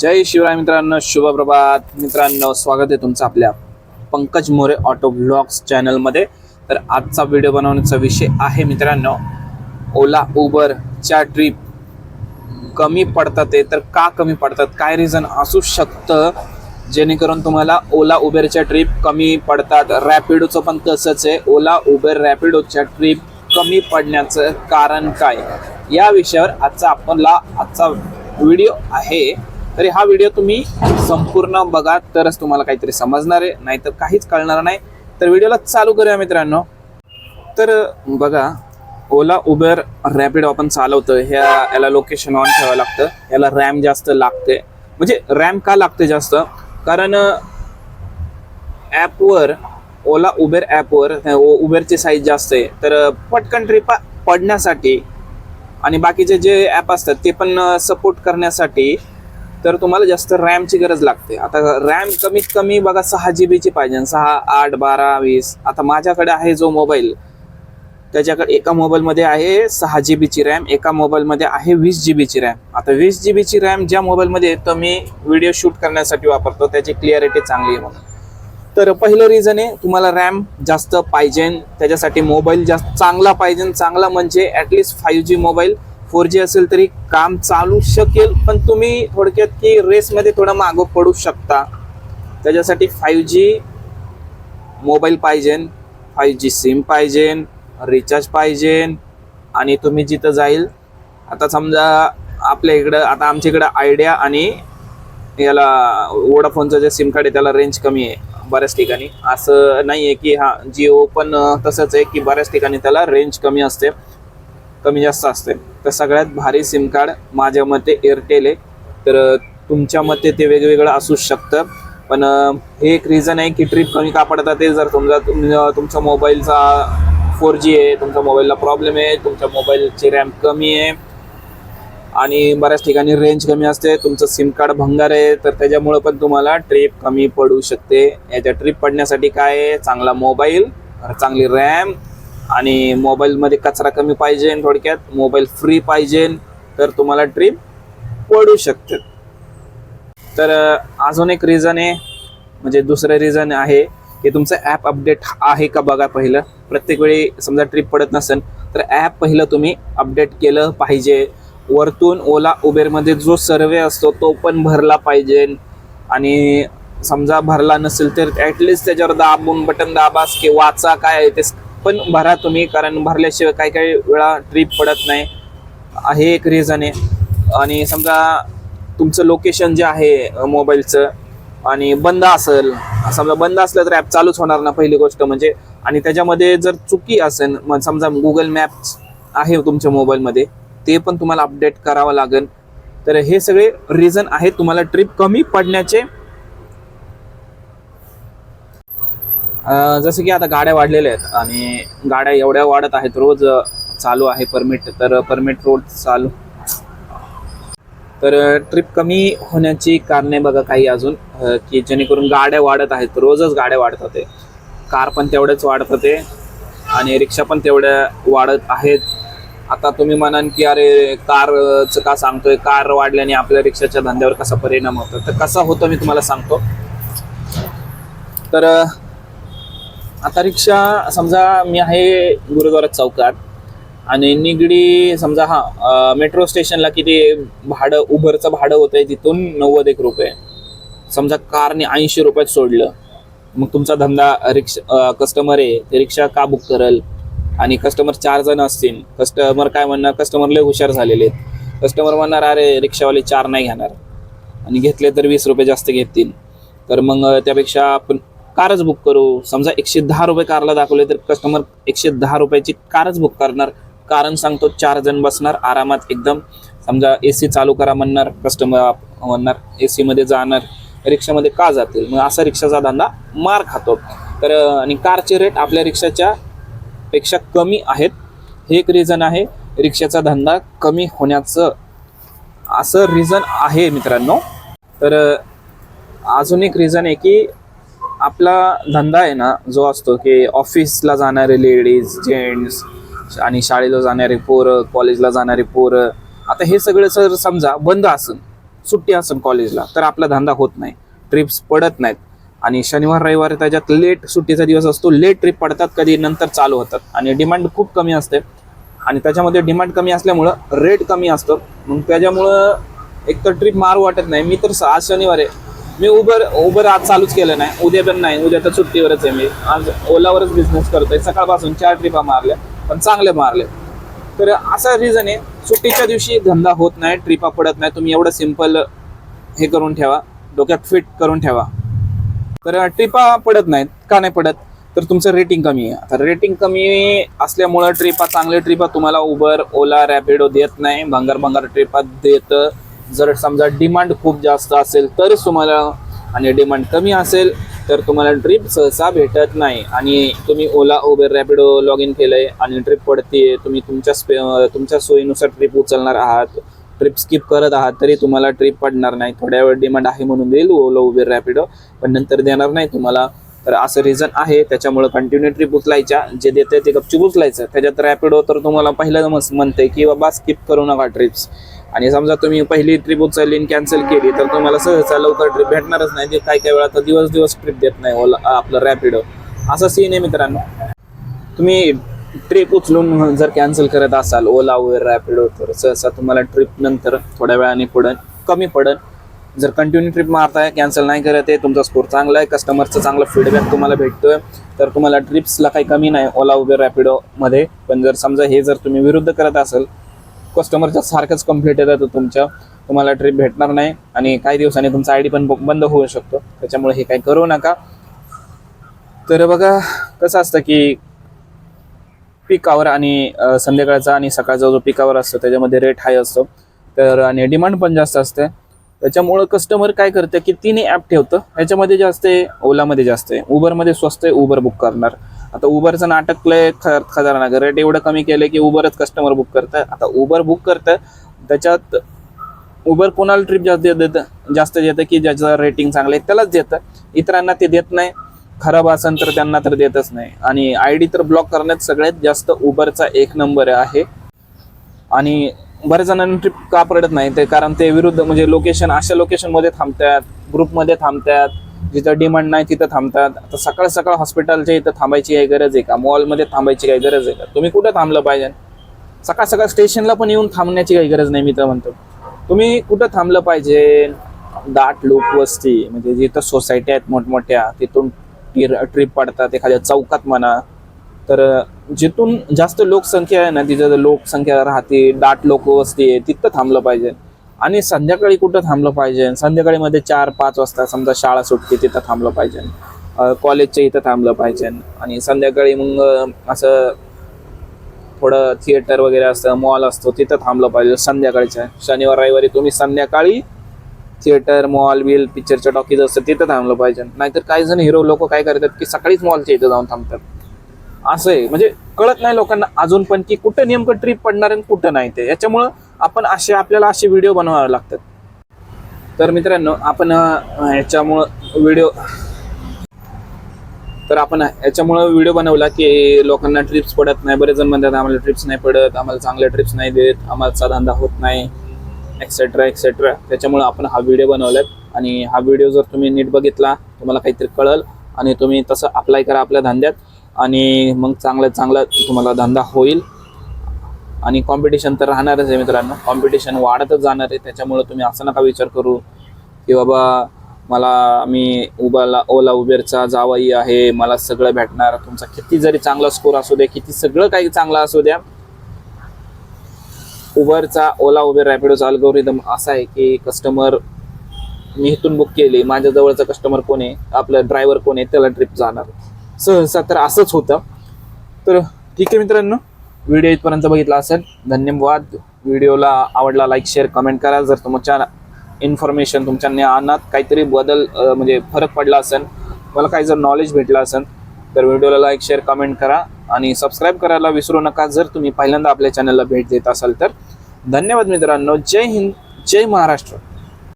जय शिवराय मित्रांनो शुभप्रभात. मित्रांनो स्वागत आहे तुमचं आपल्या पंकज मोरे ऑटो ब्लॉग्स चॅनलमध्ये. तर आजचा व्हिडिओ बनवण्याचा विषय आहे मित्रांनो ओला उबरच्या ट्रिप कमी पडतात ते तर का कमी पडतात? काय रिझन असू शकतं? जेणेकरून तुम्हाला ओला उबेरच्या ट्रिप कमी पडतात. रॅपिडोचं पण तसंच आहे. ओला उबेर रॅपिडोच्या ट्रिप कमी पडण्याचं कारण काय? या विषयावर आजचा आपला आजचा व्हिडिओ आहे. तरी हा व्हिडिओ तुम्ही संपूर्ण बघा तरच तुम्हाला काहीतरी समजणार आहे नाहीतर काहीच कळणार नाही. तर व्हिडिओला चालू करूया मित्रांनो. तर बघा ओला उबेर रॅपिडो आपण चालवतो ह्या याला लोकेशन ऑन ठेवावं लागतं. याला रॅम जास्त लागते म्हणजे रॅम का लागते जास्त? कारण ॲपवर ओला उबेर ॲपवर उबेरची साईज जास्त आहे. तर पटकन ट्रिप पडण्यासाठी आणि बाकीचे जे ॲप असतात ते पण सपोर्ट करण्यासाठी तर तुम्हाला जास्त रॅमची गरज लागते. आता रॅम कमीत कमी बघा सहा जी बीची पाहिजे. सहा आठ बारा वीस. आता माझ्याकडे आहे जो मोबाईल. त्याच्याकडे एका मोबाईलमध्ये आहे सहा जी बीची रॅम एका मोबाईलमध्ये आहे वीस जी बीची रॅम. आता वीस जी बीची रॅम ज्या मोबाईलमध्ये आहे, तो मी व्हिडिओ शूट करण्यासाठी वापरतो त्याची क्लिअरिटी चांगली आहे म्हणून. तर पहिलं रिझन आहे तुम्हाला रॅम जास्त पाहिजे. त्याच्यासाठी मोबाईल जास्त चांगला पाहिजे. चांगला म्हणजे at least five G mobile four G असेल तरी काम चालू शकेल पण तुम्ही थोडक्यात की रेसमध्ये थोडं मागं पडू शकता. त्याच्यासाठी फाईव्ह जी मोबाईल पाहिजे फाईव्ह जी सिम पाहिजे रिचार्ज पाहिजे आणि तुम्ही जिथं जाईल आता समजा आपल्या इकडं आता आमच्या इकडं आयडिया आणि याला वोडाफोनचं जे सिम कार्ड आहे त्याला रेंज कमी आहे बऱ्याच ठिकाणी. असं नाही आहे की हा जिओ पण तसंच आहे की बऱ्याच ठिकाणी त्याला रेंज कमी असते कमी जास्त असते. तर सगळ्यात भारी सिम कार्ड माझ्या मते एअरटेल आहे. तर तुमच्या मते ते वेगवेगळं असू शकतं. पण हे एक रिझन आहे की ट्रिप कमी का पडतात ते जर समजा तुम तुमचा मोबाईलचा फोर जी आहे तुमच्या मोबाईलला प्रॉब्लेम आहे तुमच्या मोबाईलची रॅम कमी आहे आणि बऱ्याच ठिकाणी रेंज कमी असते तुमचं सिम कार्ड भंगार आहे तर त्याच्यामुळं पण तुम्हाला ट्रिप कमी पडू शकते. याच्या ट्रिप पडण्यासाठी काय आहे? चांगला मोबाईल चांगली रॅम आणि मोबाईलमध्ये कचरा कमी पाहिजे थोडक्यात मोबाईल फ्री पाहिजे तर तुम्हाला ट्रिप पडू शकते. तर अजून एक रिझन आहे म्हणजे दुसरं रिझन आहे की तुमचं ॲप अपडेट आहे का बघा पहिलं. प्रत्येक वेळी समजा ट्रिप पडत नसेल तर ॲप पहिलं तुम्ही अपडेट केलं पाहिजे. वरतून ओला उबेरमध्ये जो सर्वे असतो तो पण भरला पाहिजे. आणि समजा भरला नसेल तर ॲटलिस्ट त्याच्यावर दाबून बटन दाबास की वाचा काय आहे ते पण भरा तुम्ही कारण भरल्याशिवाय काही काही वेळा ट्रिप पडत नाही. हे एक रिझन आहे. आणि समजा तुमचं लोकेशन जे आहे मोबाईलचं आणि बंद असेल समजा बंद असलं तर ॲप चालूच होणार ना पहिली गोष्ट म्हणजे. आणि त्याच्यामध्ये जर चुकी असेल मग समजा गुगल मॅप्स आहे तुमच्या मोबाईलमध्ये ते पण तुम्हाला अपडेट करावं लागेल. तर हे सगळे रिझन आहेत तुम्हाला ट्रिप कमी पडण्याचे. जसं की आता गाड्या वाढलेल्या आहेत आणि गाड्या एवढ्या वाढत आहेत रोज चालू आहे परमिट तर परमिट रोड चालू. तर ट्रिप कमी होण्याची कारणे बघा काही अजून की जेणेकरून गाड्या वाढत आहेत रोजच गाड्या वाढत होते. कार पण तेवढेच वाढत होते आणि रिक्षा पण तेवढ्या वाढत आहेत. आता तुम्ही म्हणाल की अरे कारचं का सांगतोय? कार वाढल्याने आपल्या रिक्षाच्या धंद्यावर कसा परिणाम होतो? तर कसा होतो मी तुम्हाला सांगतो. तर आता रिक्षा समजा मी आहे गुरुद्वारा चौकात आणि निगडी समजा हा मेट्रो स्टेशनला किती भाडं उबरचं भाडं होतंय तिथून नव्वद एक रुपये. समजा कारने ऐंशी रुपयात सोडलं मग तुमचा धंदा रिक्षा कस्टमर आहे ते रिक्षा का बुक करल? आणि कस्टमर चार जण असतील कस्टमर काय म्हणणार? कस्टमर लय हुशार झालेले आहेत. कस्टमर म्हणणार अरे रिक्षावाले चार नाही घेणार. आणि घेतले तर वीस रुपये जास्त घेतील. तर मग त्यापेक्षा आपण कारच बुक करू. समजा एकशे दहा रुपये कारला दाखवले तर कस्टमर एकशे दहा रुपयाची कारच बुक करणार. कारण सांगतो चार जण बसणार आरामात एकदम. समजा ए सी चालू करा म्हणणार कस्टमर म्हणणार ए सीमध्ये जाणार रिक्षामध्ये का जातील? मग असा रिक्षाचा धंदा मार खातो. तर आणि कारचे रेट आपल्या रिक्षाच्या पेक्षा कमी आहेत. हे एक रिझन आहे. रिक्षाचा धंदा कमी होण्याचं असं रिझन आहे मित्रांनो. तर अजून एक रिझन आहे की आपला धंदा आहे ना जो असतो की ऑफिसला जाणारे लेडीज जेंट्स आणि शाळेला जाणारे पोरं कॉलेजला जाणारे पोरं. आता हे सगळं जर समजा बंद असून सुट्टी असून कॉलेजला तर आपला धंदा होत नाही. ट्रिप्स पडत नाहीत. आणि शनिवार रविवार त्याच्यात लेट सुट्टीचा दिवस असतो लेट ट्रिप पडतात कधी नंतर चालू होतात. आणि डिमांड खूप कमी असते. आणि त्याच्यामध्ये डिमांड कमी असल्यामुळं रेट कमी असतो. मग त्याच्यामुळं एक तर ट्रिप मार वाटत नाही. मी तर आज शनिवार आहे. मी उबर उबर आज चालूच केलं नाही. उद्या पण नाही. उद्या तर सुट्टीवरच आहे मी. आज ओलावरच बिझनेस करतोय. सकाळपासून चार ट्रिपा मारल्या पण चांगले मारले. तर असा रिझन आहे. सुट्टीच्या दिवशी धंदा होत नाही ट्रिपा पडत नाही. तुम्ही एवढं सिंपल हे करून ठेवा. डोक्यात फिट करून ठेवा. तर ट्रिपा पडत नाहीत का नाही पडत? तर तुमचं रेटिंग कमी आहे. आता रेटिंग कमी असल्यामुळं ट्रिपा चांगल्या ट्रिपा तुम्हाला उबर ओला रॅपिडो देत नाही. भंगार भंगार ट्रिपा देतं जर समजा डिमांड खूप जास्त असेल तरच तुम्हाला आणि डिमांड कमी असेल तर तुम्हाला ट्रिप सहसा भेटत नाही. आणि तुम्ही Ola Uber Rapido log in केलंय आणि ट्रिप पडते तुम्ही तुमच्या स्पे तुमच्या सोयीनुसार ट्रिप उचलणार आहात. ट्रिप स्किप करत आहात तरी तुम्हाला ट्रिप पडणार नाही. थोड्या वेळ डिमांड आहे म्हणून देईल ओला उबेर रॅपिडो पण नंतर देणार नाही तुम्हाला. तर असं रिझन आहे. त्याच्यामुळे कंटिन्यू ट्रिप उचलायच्या. जे देते ते गपचूप उचलायचं. त्याच्यात रॅपिडो तर तुम्हाला पहिलं मस्त म्हणते की बाबा स्किप करू नका ट्रिप्स आणि समजा तुम्ही पहिली ट्रिप उचलली आणि कॅन्सल केली तर तुम्हाला सहसा लवकर ट्रिप भेटणारच नाही. ते काही काय वेळा तर दिवस दिवस ट्रिप देत नाही ओला आपलं रॅपिडो असा सीन आहे मित्रांनो. तुम्ही ट्रिप उचलून जर कॅन्सल करत असाल ओला उबेर रॅपिडो तर सहसा तुम्हाला ट्रिप नंतर थोड्या वेळाने पडन कमी पडन. जर कंटिन्यू ट्रिप मारताय कॅन्सल नाही करत आहे तुमचा स्कोर चांगला आहे कस्टमरचं चांगला फीडबॅक तुम्हाला भेटतोय तर तुम्हाला ट्रिप्सला काही कमी नाही ओला उबेर रॅपिडोमध्ये पण जर समजा हे जर तुम्ही विरुद्ध करत असाल कस्टमरच्या सारखंच कंप्लीट येतात तुमच्या तुम्हाला ट्रिप भेटणार नाही आणि काही दिवसांनी तुमचा आय डी पण बंद होऊ शकतो. त्याच्यामुळे हे काही करू नका. तर बघा कसं असतं की पिकावर आणि संध्याकाळचा आणि सकाळचा जो पिकावर असतो त्याच्यामध्ये रेट हाय असतो. तर आणि डिमांड पण जास्त असते. त्याच्यामुळं कस्टमर काय करते की तिने ॲप ठेवतं. याच्यामध्ये जास्त आहे ओलामध्ये जास्त आहे. उबरमध्ये स्वस्त आहे उबर बुक करणार. आता उबरचं नाटक लय ख रेट एवढं कमी केलं की उबरच कस्टमर बुक करतं आता उबर बुक करतं त्याच्यात उबर कोणाला ट्रिप जास्त देतं जास्त देतं की ज्याचं रेटिंग चांगलं आहे त्यालाच देतं. इतरांना ते देत नाही. खराब असेल तर त्यांना तर देतच नाही. आणि आय डी तर ब्लॉक करण्यात सगळ्यात जास्त उबरचा एक नंबर आहे. आणि बऱ्याच जणांना ट्रिप का पडत नाही ते कारण ते विरुद्ध म्हणजे लोकेशन अशा लोकेशनमध्ये थांबतात ग्रुपमध्ये थांबतात. जिथं डिमांड नाही तिथं थांबतात. आता सकाळ सकाळ हॉस्पिटलच्या इथं थांबायची काही गरज आहे का? मॉलमध्ये थांबायची काही गरज आहे का? तुम्ही कुठं थांबलं पाहिजे? सकाळ सकाळ स्टेशनला पण येऊन थांबण्याची काही गरज नाही मी तर म्हणतो. तुम्ही कुठं थांबलं पाहिजे? दाट लोक वस्ती म्हणजे जिथं सोसायटी आहेत मोठमोठ्या तिथून ट्रिप पडतात एखाद्या चौकात म्हणा. तर जिथून जास्त लोकसंख्या आहे ना तिथं लोकसंख्या राहते दाट लोक वस्ती आहे तिथं थांबलं पाहिजे. आणि संध्याकाळी कुठं थांबलं पाहिजे? संध्याकाळी मध्ये चार पाच वाजता समजा शाळा सुटते तिथं थांबलं पाहिजे. कॉलेजच्या इथं थांबलं पाहिजे. आणि संध्याकाळी मग असं थोडं थिएटर वगैरे असतं मॉल असतो तिथं थांबलं पाहिजे संध्याकाळच्या. शनिवार रविवारी तुम्ही संध्याकाळी थिएटर मॉल बिल पिक्चरच्या टॉकीज असतं तिथं थांबलं पाहिजे. नाहीतर काही जण हिरो लोक काय करतात की सकाळीच मॉलच्या इथं जाऊन थांबतात. असं आहे. म्हणजे कळत नाही लोकांना अजून पण की कुठं नेमकं ट्रिप पडणार आणि कुठं नाही ते. याच्यामुळं आपण असे आपल्याला असे व्हिडिओ बनवावे लागतात. तर मित्रांनो आपण ह्याच्यामुळं व्हिडिओ तर आपण याच्यामुळं व्हिडिओ बनवला की लोकांना ट्रिप्स पडत नाही. बरेच जण म्हणतात आम्हाला ट्रिप्स नाही पडत आम्हाला चांगले ट्रिप्स नाही देत आम्हाला धंदा होत नाही एक्सेट्रा एक्सेट्रा त्याच्यामुळं आपण हा व्हिडिओ बनवलाय आणि हा व्हिडिओ जर तुम्ही नीट बघितला तुम्हाला काहीतरी कळल आणि तुम्ही तसं अप्लाय करा आपल्या धंद्यात. आणि मग चांगला चांगला तुम्हाला धंदा होईल. आणि कॉम्पिटिशन तर राहणारच आहे मित्रांनो. कॉम्पिटिशन वाढतच जाणार आहे. त्याच्यामुळं तुम्ही असं नका विचार करू की बाबा मला मी उबाला ओला उबेरचा जावाई आहे मला सगळं भेटणार. तुमचा किती जरी चांगला स्कोर असू द्या किती सगळं काही चांगलं असू द्या. उबरचा ओला उबेर रॅपिडोचा अल्गोरिदम असा आहे की कस्टमर मी इथून बुक केली. माझ्या जवळचा कस्टमर कोण आहे? आपलं ड्रायव्हर कोण आहे? त्याला ट्रिप जाणार. सहसा तर असंच होतं. तर ठीक आहे मित्रांनो. व्हिडिओ इथपर्यंत बघितला असेल धन्यवाद. व्हिडिओला आवडला लाईक शेअर कमेंट करा. जर तुमच्या इन्फॉर्मेशन तुमच्या ज्ञानात काहीतरी बदल म्हणजे फरक पडला असेल मला काही जर नॉलेज भेटलं असेल तर व्हिडिओला लाईक शेअर कमेंट करा. आणि सबस्क्राईब करायला विसरू नका. जर तुम्ही पहिल्यांदा आपल्या चॅनलला भेट देत असाल तर. धन्यवाद मित्रांनो. जय हिंद जय महाराष्ट्र.